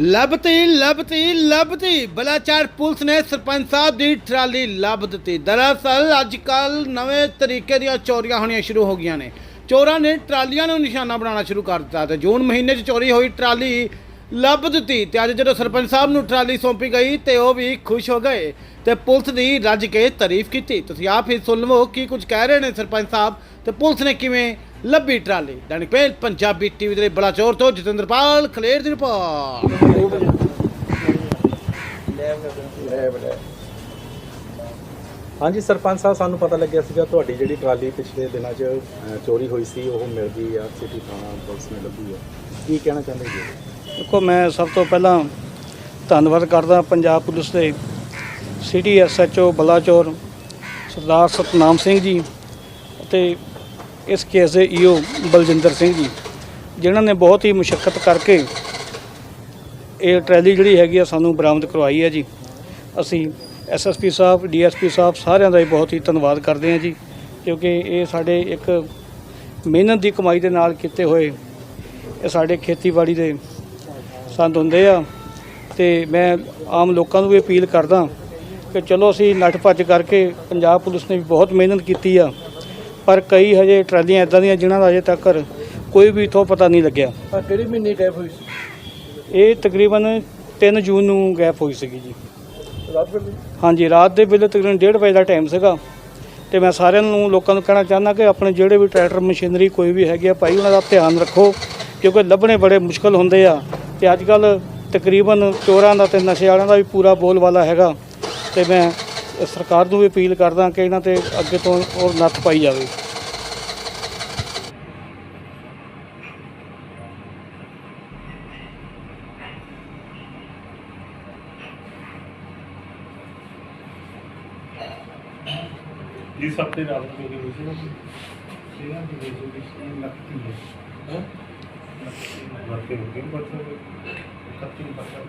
ਲੱਭਤੀ ਲੱਭਤੀ ਲੱਭਤੀ। ਬਲਾਚਾਰ police ਨੇ ਸਰਪੰਚ ਸਾਹਿਬ ਦੀ trolley ਲੱਭ ਦਿੱਤੀ। ਦਰਅਸਲ ਅੱਜ ਕੱਲ ਨਵੇਂ ਤਰੀਕੇ ਦੀਆਂ ਚੋਰੀਆਂ ਹੋਣੀਆਂ ਸ਼ੁਰੂ ਹੋ ਗਈਆਂ ਨੇ। ਚੋਰਾਂ ਨੇ ਟਰਾਲੀਆਂ ਨੂੰ ਨਿਸ਼ਾਨਾ ਬਣਾਉਣਾ ਸ਼ੁਰੂ ਕਰ ਦਿੱਤਾ ਤੇ ਜੂਨ ਮਹੀਨੇ 'ਚ ਚੋਰੀ ਹੋਈ ਟਰਾਲੀ ਲੱਭ ਦਿੱਤੀ ਤੇ ਅੱਜ ਜਦੋਂ ਸਰਪੰਚ ਸਾਹਿਬ ਨੂੰ ਟਰਾਲੀ ਸੌਂਪੀ ਗਈ ਤੇ ਉਹ ਵੀ ਖੁਸ਼ ਹੋ ਗਏ ਤੇ ਪੁਲਿਸ ਦੀ ਰੱਜ ਕੇ ਤਾਰੀਫ ਕੀਤੀ। ਤੁਸੀਂ ਆਪ ਹੀ ਸੁਣ ਲਵੋ ਕੀ ਕੁਝ ਕਹਿ ਰਹੇ ਨੇ ਸਰਪੰਚ ਸਾਹਿਬ ਤੇ ਪੁਲਿਸ ਨੇ ਕਿਵੇਂ ਲੱਭੀ ਟਰਾਲੀ। ਦੈਨਿਕ ਪਹਿਲ ਪੰਜਾਬੀ ਟੀਵੀ ਦੇ ਲਈ ਬਲਾਚੌਰ ਤੋਂ ਜਤਿੰਦਰਪਾਲ ਖਲੇਰ ਦੀ ਰਿਪੋਰਟ। ਹਾਂਜੀ ਸਰਪੰਚ ਸਾਹਿਬ ਸਾਨੂੰ ਪਤਾ ਲੱਗਿਆ ਸੀਗਾ ਤੁਹਾਡੀ ਜਿਹੜੀ ਟਰਾਲੀ ਪਿਛਲੇ ਦਿਨਾਂ 'ਚ ਚੋਰੀ ਹੋਈ ਸੀ ਉਹ ਮਿਲ ਗਈ ਆ ਸਿਟੀ ਥਾਣਾ ਪੁਲਿਸ ਨੇ ਲੱਭੀ ਆ। ਕੀ ਕਹਿਣਾ ਚਾਹੁੰਦੇ ਜੀ? ਦੇਖੋ ਮੈਂ ਸਭ ਤੋਂ ਪਹਿਲਾਂ ਧੰਨਵਾਦ ਕਰਦਾ ਪੰਜਾਬ ਪੁਲਿਸ ਦੇ ਸਿਟੀ ਐਸਐਚਓ ਬਲਾਚੌਰ ਸਰਦਾਰ ਸਤਨਾਮ ਸਿੰਘ ਜੀ ਅਤੇ ਇਸ ਕੇਸ ਦੇ ਈਓ ਬਲਜਿੰਦਰ ਸਿੰਘ ਜੀ, ਜਿਨ੍ਹਾਂ ਨੇ ਬਹੁਤ ਹੀ ਮੁਸ਼ਕਲ ਕਰਕੇ ਇਹ ਟਰੈਲੀ ਜਿਹੜੀ ਹੈਗੀ ਆ ਸਾਨੂੰ ਬਰਾਮਦ ਕਰਵਾਈ ਹੈ ਜੀ। ਅਸੀਂ ਐਸਐਸਪੀ ਸਾਹਿਬ ਡੀਐਸਪੀ ਸਾਹਿਬ ਸਾਰਿਆਂ ਦਾ ਹੀ ਬਹੁਤ ਹੀ ਧੰਨਵਾਦ ਕਰਦੇ ਹਾਂ ਜੀ, ਕਿਉਂਕਿ ਇਹ ਸਾਡੇ ਇੱਕ ਮਿਹਨਤ ਦੀ ਕਮਾਈ ਦੇ ਨਾਲ ਕੀਤੇ ਹੋਏ ਇਹ ਸਾਡੇ ਖੇਤੀਬਾੜੀ ਦੇ ਸੰਦ ਹੁੰਦੇ ਆ। ਤੇ ਮੈਂ ਆਮ ਲੋਕਾਂ ਨੂੰ ਵੀ ਅਪੀਲ ਕਰਦਾ ਕਿ ਚਲੋ ਅਸੀਂ ਨੱਠ ਭੱਜ ਕਰਕੇ ਪੰਜਾਬ ਪੁਲਿਸ ਨੇ ਵੀ ਬਹੁਤ ਮਿਹਨਤ ਕੀਤੀ ਆ। ਪਰ ਕਈ ਹਜੇ ਟਰਾਲੀਆਂ ਇਦਾਂ ਦੀਆਂ ਜਿਨ੍ਹਾਂ ਦਾ ਅਜੇ ਤੱਕ ਕੋਈ ਵੀ ਇਥੋਂ ਪਤਾ ਨਹੀਂ ਲੱਗਿਆ। ਆ ਕਿਹੜੀ ਮਹੀਨੇ ਗੈਪ ਹੋਈ ਸੀ? ਇਹ ਤਕਰੀਬਨ 3 ਜੂਨ ਨੂੰ ਗੈਪ ਹੋਈ ਸੀਗੀ ਜੀ। ਰਾਤ ਵੇਲੇ? ਹਾਂਜੀ ਰਾਤ ਦੇ ਵੇਲੇ ਤਕਰੀਬਨ 1:30 ਵਜੇ ਦਾ ਟਾਈਮ ਸੀਗਾ। ਤੇ ਮੈਂ ਸਾਰਿਆਂ ਨੂੰ ਲੋਕਾਂ ਨੂੰ ਕਹਿਣਾ ਚਾਹੁੰਦਾ ਕਿ ਆਪਣੇ ਜਿਹੜੇ ਵੀ ਟਰੈਕਟਰ ਮਸ਼ੀਨਰੀ ਕੋਈ ਵੀ ਹੈਗੀ ਆ ਭਾਈ ਉਹਨਾਂ ਦਾ ਧਿਆਨ ਰੱਖੋ ਕਿਉਂਕਿ ਲੱਭਣੇ ਬੜੇ ਮੁਸ਼ਕਲ ਹੁੰਦੇ ਆ। ਤੇ ਅੱਜ ਕੱਲ ਤਕਰੀਬਨ ਚੋਰਾਂ ਦਾ ਤੇ ਨਸ਼ੇ ਵਾਲਿਆਂ ਦਾ ਵੀ ਪੂਰਾ ਬੋਲਬਾਲਾ ਹੈਗਾ। ਤੇ ਮੈਂ ਸਰਕਾਰ ਨੂੰ ਵੀ ਅਪੀਲ ਕਰਦਾ ਕਿ ਇਹਨਾਂ ਤੇ ਅੱਗੇ ਤੋਂ ਹੋਰ ਨੱਥ ਪਾਈ ਜਾਵੇ। ਇਸ ਹਫ਼ਤੇ ਰਾਤ ਨੂੰ ਚੋਰੀ ਹੋਈ ਸੀ ਨਾ। ਇਹਨਾਂ ਦੀ ਰੈਜ਼ੋਲੂਸ਼ਨ ਨਕਤੀ ਹੈ। ਹਾਂ? ਵਰਤੇ ਹੋ। ਗਏ ਬਸ ਕੱਤੀ ਪਤਾ